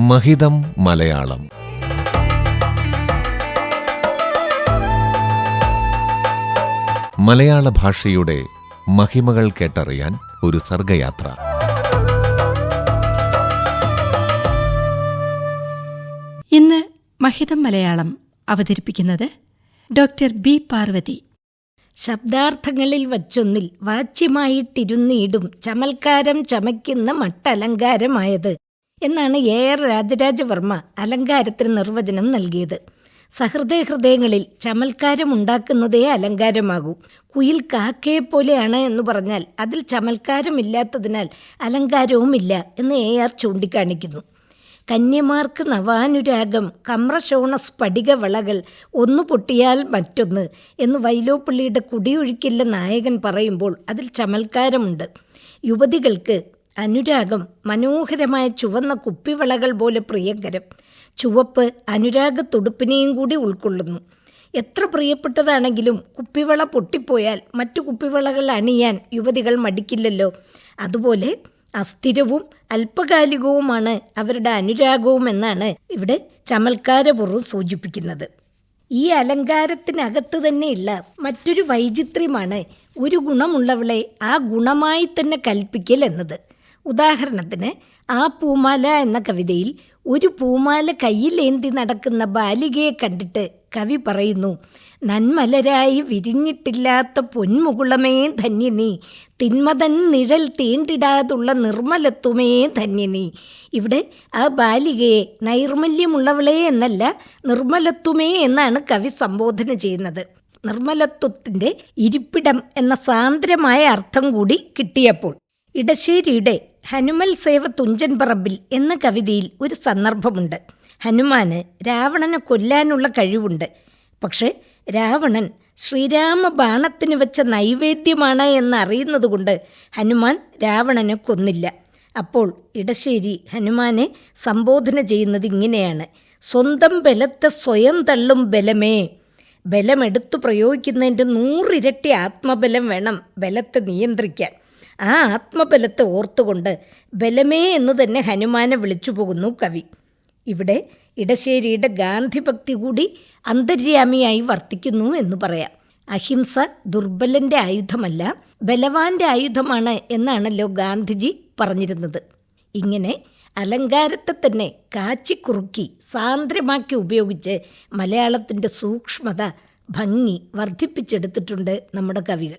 മഹിതം മലയാളം. മലയാള ഭാഷയുടെ മഹിമകൾ കേട്ടറിയാൻ ഒരു സർഗയാത്ര. ഇന്ന് മഹിതം മലയാളം അവതരിപ്പിക്കുന്നത് ഡോക്ടർ ബി പാർവതി. ശബ്ദാർത്ഥങ്ങളിൽ വച്ചൊന്നിൽ വാച്യമായിട്ടിരുന്നീടും ചമൽക്കാരം ചമയ്ക്കുന്ന മട്ടലങ്കാരമായത്. എന്നാണ് എ ആർ രാജരാജവർമ്മ അലങ്കാരത്തിന് നിർവചനം നൽകിയത്. സഹൃദയ ഹൃദയങ്ങളിൽ ചമൽക്കാരം ഉണ്ടാക്കുന്നതേ അലങ്കാരമാകൂ. കുയിൽ കാക്കയെ പോലെയാണ് എന്ന് പറഞ്ഞാൽ അതിൽ ചമൽക്കാരമില്ലാത്തതിനാൽ അലങ്കാരവുമില്ല എന്ന് എ ആർ ചൂണ്ടിക്കാണിക്കുന്നു. കന്യമാർക്ക് നവാനുരാഗം കമ്രശോണ സ്ഫടിക വളകൾ ഒന്നു പൊട്ടിയാൽ മറ്റൊന്ന് എന്ന് വൈലോപ്പള്ളിയുടെ കുടിയൊഴുക്കില്ല നായകൻ പറയുമ്പോൾ അതിൽ ചമൽക്കാരമുണ്ട്. യുവതികൾക്ക് അനുരാഗം മനോഹരമായ ചുവന്ന കുപ്പിവളകൾ പോലെ പ്രിയങ്കരം. ചുവപ്പ് അനുരാഗ തുടുപ്പിനെയും കൂടി ഉൾക്കൊള്ളുന്നു. എത്ര പ്രിയപ്പെട്ടതാണെങ്കിലും കുപ്പിവള പൊട്ടിപ്പോയാൽ മറ്റു കുപ്പിവളകൾ അണിയാൻ യുവതികൾ മടിക്കില്ലല്ലോ. അതുപോലെ അസ്ഥിരവും അല്പകാലികവുമാണ് അവരുടെ അനുരാഗവും എന്നാണ് ഇവിടെ ചമൽക്കാരപൂർവം സൂചിപ്പിക്കുന്നത്. ഈ അലങ്കാരത്തിനകത്ത് തന്നെയുള്ള മറ്റൊരു വൈചിത്ര്യമാണ് ഒരു ഗുണമുള്ളവളെ ആ ഗുണമായി തന്നെ കൽപ്പിക്കൽ എന്നത്. ഉദാഹരണത്തിന് ആ പൂമാല എന്ന കവിതയിൽ ഒരു പൂമാല കയ്യിലേന്തി നടക്കുന്ന ബാലികയെ കണ്ടിട്ട് കവി പറയുന്നു നന്മലരായി വിരിഞ്ഞിട്ടില്ലാത്ത പൊന്മുകുളമേ ധന്യനീ തിന്മതൻ നിഴൽ തീണ്ടിടാതുള്ള നിർമ്മലത്വമേ ധന്യനീ ഇവിടെ ആ ബാലികയെ നൈർമല്യമുള്ളവളെ എന്നല്ല നിർമ്മലത്വമേ എന്നാണ് കവി സംബോധന ചെയ്യുന്നത്. നിർമ്മലത്വത്തിന്റെ ഇരിപ്പിടം എന്ന സാന്ദ്രമായ അർത്ഥം കൂടി കിട്ടിയപ്പോൾ ഇടശ്ശേരിയുടെ ഹനുമൽ സേവ തുഞ്ചൻ പറമ്പിൽ എന്ന കവിതയിൽ ഒരു സന്ദർഭമുണ്ട്. ഹനുമാന് രാവണനെ കൊല്ലാനുള്ള കഴിവുണ്ട്. പക്ഷേ രാവണൻ ശ്രീരാമ ബാണത്തിന് വെച്ച നൈവേദ്യമാണ് എന്ന് അറിയുന്നതുകൊണ്ട് ഹനുമാൻ രാവണനെ കൊന്നില്ല. അപ്പോൾ ഇടശ്ശേരി ഹനുമാനെ സംബോധന ചെയ്യുന്നത് ഇങ്ങനെയാണ്. സ്വന്തം ബലത്തെ സ്വയം തള്ളും ബലമേ. ബലമെടുത്തു പ്രയോഗിക്കുന്നതിന്റെ നൂറിരട്ടി ആത്മബലം വേണം ബലത്തെ നിയന്ത്രിക്കാൻ. ആ ആത്മബലത്തെ ഓർത്തുകൊണ്ട് ബലമേ എന്ന് തന്നെ ഹനുമാനെ വിളിച്ചു പോകുന്നു കവി. ഇവിടെ ഇടശ്ശേരിയുടെ ഗാന്ധിഭക്തി കൂടി അന്തര്യാമിയായി വർത്തിക്കുന്നു എന്ന് പറയാം. അഹിംസ ദുർബലന്റെ ആയുധമല്ല ബലവാന്റെ ആയുധമാണ് എന്നാണല്ലോ ഗാന്ധിജി പറഞ്ഞിരുന്നത്. ഇങ്ങനെ അലങ്കാരത്തെ തന്നെ കാച്ചിക്കുറുക്കി സാന്ദ്രമാക്കി ഉപയോഗിച്ച് മലയാളത്തിന്റെ സൂക്ഷ്മത ഭംഗി വർദ്ധിപ്പിച്ചെടുത്തിട്ടുണ്ട് നമ്മുടെ കവികൾ.